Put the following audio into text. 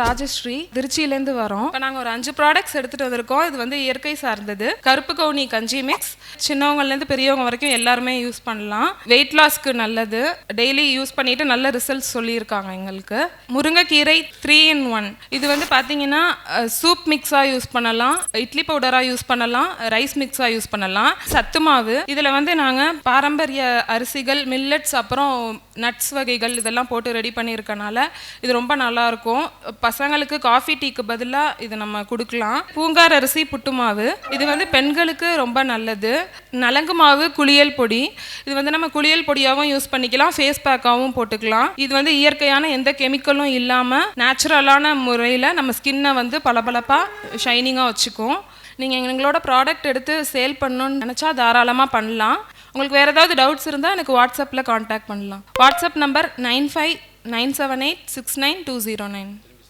ராஜஸ்ரீ திருச்சியிலேருந்து வரோம். இப்போ நாங்கள் ஒரு அஞ்சு ப்ராடக்ட்ஸ் எடுத்துகிட்டு வந்திருக்கோம். இது வந்து இயற்கை சார்ந்தது. கருப்பு கவுனி கஞ்சி மிக்ஸ் சின்னவங்கலேருந்து பெரியவங்க வரைக்கும் எல்லாருமே யூஸ் பண்ணலாம். வெயிட் லாஸ்க்கு நல்லது. டெய்லி யூஸ் பண்ணிட்டு நல்ல ரிசல்ட்ஸ் சொல்லியிருக்காங்க எங்களுக்கு. முருங்கைக்கீரை த்ரீ இன் ஒன் இது வந்து பார்த்தீங்கன்னா சூப் மிக்ஸாக யூஸ் பண்ணலாம். இட்லி பவுடராக யூஸ் பண்ணலாம். ரைஸ் மிக்ஸாக யூஸ் பண்ணலாம். சத்து மாவு. இதில் வந்து நாங்கள் பாரம்பரிய அரிசிகள் மில்லட்ஸ் அப்புறம் நட்ஸ் வகைகள் இதெல்லாம் போட்டு ரெடி பண்ணியிருக்கனால இது ரொம்ப நல்லா இருக்கும். பசங்களுக்கு காஃபி டீக்கு பதிலாக இது நம்ம கொடுக்கலாம். பூங்கார் அரிசி புட்டு மாவு. இது வந்து பெண்களுக்கு ரொம்ப நல்லது. நலங்கு மாவு குளியல் பொடி. இது வந்து நம்ம குளியல் பொடியாகவும் யூஸ் பண்ணிக்கலாம். ஃபேஸ் பேக்காகவும் போட்டுக்கலாம். இது வந்து இயற்கையான எந்த கெமிக்கலும் இல்லாமல் நேச்சுரலான முறையில் நம்ம ஸ்கின்னை வந்து பளபளப்பாக ஷைனிங்காக வச்சுக்கும். நீங்கள் எங்களோட ப்ராடக்ட் எடுத்து சேல் பண்ணணும்னு நினச்சா தாராளமாக பண்ணலாம். உங்களுக்கு வேறு ஏதாவது டவுட்ஸ் இருந்தால் எனக்கு வாட்ஸ்அப்பில் காண்டாக்ட் பண்ணலாம். WhatsApp number nine five nine seven eight six nine two zero nine